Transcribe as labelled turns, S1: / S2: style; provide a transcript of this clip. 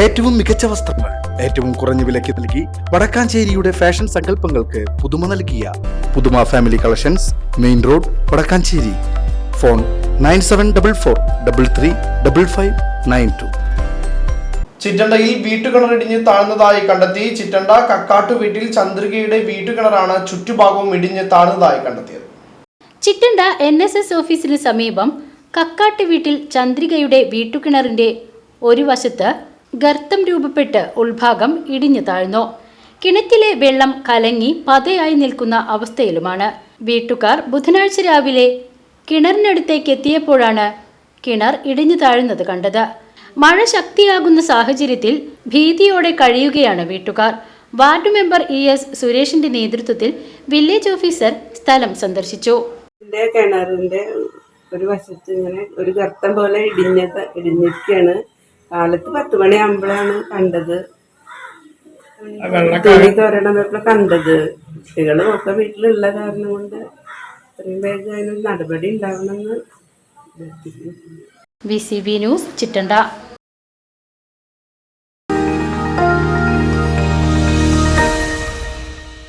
S1: ഏറ്റവും മികച്ച വസ്ത്രങ്ങൾ ഏറ്റവും കുറഞ്ഞ വിലയ്ക്ക് നൽകി വടക്കാഞ്ചേരിയുടെ ഫാഷൻ സങ്കല്പങ്ങൾക്ക് പുതുമ നൽകിയ പുതുമ family collections main road Vadakkanchery. Phone nine seven double four double three double five nine two.
S2: ചിറ്റണ്ടയിൽ വീട്ടുകിണറിടിഞ്ഞ് താഴ്ന്നതായി കണ്ടെത്തി ചിറ്റണ്ട കക്കാട്ടു വീട്ടിൽ ചന്ദ്രികയുടെ വീട്ടുകിണറാണ് ചുറ്റുഭാഗവും ഇടിഞ്ഞ് താഴ്ന്നതായി കണ്ടെത്തിയത്.
S3: ചിറ്റണ്ട എൻ എസ് എസ് ഓഫീസിന് സമീപം കക്കാട്ട് വീട്ടിൽ ചന്ദ്രികയുടെ വീട്ടുകിണറിന്റെ ഒരു വശത്ത് ഗർത്തം രൂപപ്പെട്ട് ഉൾഭാഗം ഇടിഞ്ഞു താഴ്ന്നു. കിണറ്റിലെ വെള്ളം കലങ്ങി പതയായി നിൽക്കുന്ന അവസ്ഥയിലുമാണ്. വീട്ടുകാർ ബുധനാഴ്ച രാവിലെ കിണറിനടുത്തേക്ക് എത്തിയപ്പോഴാണ് കിണർ ഇടിഞ്ഞു താഴുന്നത് കണ്ടത്. മഴ ശക്തിയാകുന്ന സാഹചര്യത്തിൽ ഭീതിയോടെ കഴിയുകയാണ് വീട്ടുകാർ. വാർഡ് മെമ്പർ ഇ എസ് സുരേഷിന്റെ നേതൃത്വത്തിൽ വില്ലേജ് ഓഫീസർ സ്ഥലം സന്ദർശിച്ചു.
S4: കിണറിന്റെ ഒരു വശത്ത് ഇങ്ങനെ ഒരു ഗർത്തം പോലെ ഇടിഞ്ഞത് ഇടിഞ്ഞിരിക്കുകയാണ്. കാലത്ത് പത്ത് മണിയാകുമ്പോഴാണ് കണ്ടത്. തുണി തോരണമൊക്കെ കണ്ടത്. കുട്ടികളും ഒക്കെ വീട്ടിലുള്ള കാരണം കൊണ്ട് ഇത്രയും വേഗം അതിനൊരു നടപടി ഉണ്ടാവണമെന്ന്
S3: B C B news Chittanda.